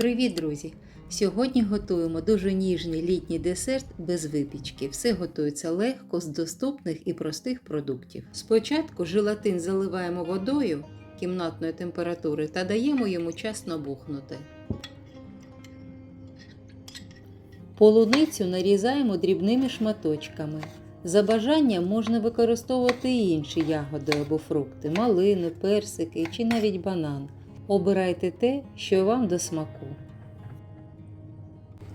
Привіт, друзі! Сьогодні готуємо дуже ніжний літній десерт без випічки. Все готується легко з доступних і простих продуктів. Спочатку желатин заливаємо водою кімнатної температури та даємо йому час набухнути. Полуницю нарізаємо дрібними шматочками. За бажанням можна використовувати і інші ягоди або фрукти, малини, персики чи навіть банан. Обирайте те, що вам до смаку.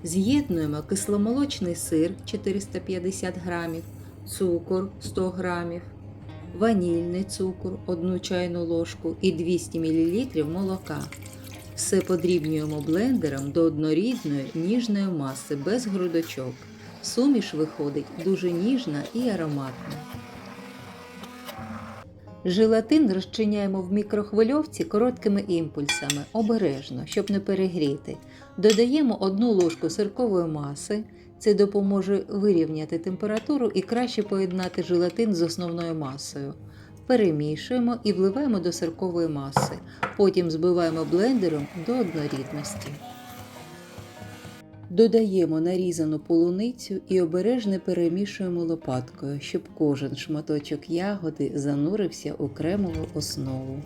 З'єднуємо кисломолочний сир 450 грамів, цукор 100 грамів, ванільний цукор 1 чайну ложку і 200 мл молока. Все подрібнюємо блендером до однорідної ніжної маси без грудочок. Суміш виходить дуже ніжна і ароматна. Желатин розчиняємо в мікрохвильовці короткими імпульсами, обережно, щоб не перегріти. Додаємо одну ложку сиркової маси. Це допоможе вирівняти температуру і краще поєднати желатин з основною масою. Перемішуємо і вливаємо до сиркової маси. Потім збиваємо блендером до однорідності. Додаємо нарізану полуницю і обережно перемішуємо лопаткою, щоб кожен шматочок ягоди занурився у кремову основу.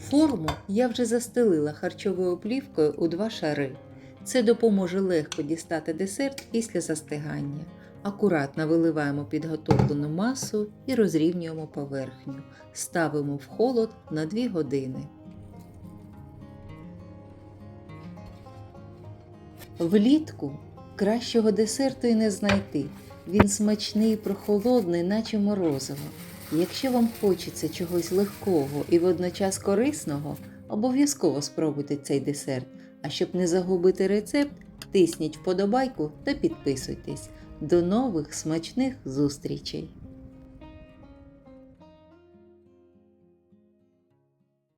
Форму я вже застелила харчовою плівкою у два шари. Це допоможе легко дістати десерт після застигання. Акуратно виливаємо підготовлену масу і розрівнюємо поверхню. Ставимо в холод на 2 години. Влітку кращого десерту і не знайти. Він смачний і прохолодний, наче морозиво. Якщо вам хочеться чогось легкого і водночас корисного, обов'язково спробуйте цей десерт. А щоб не загубити рецепт, тисніть вподобайку та підписуйтесь. До нових смачних зустрічей!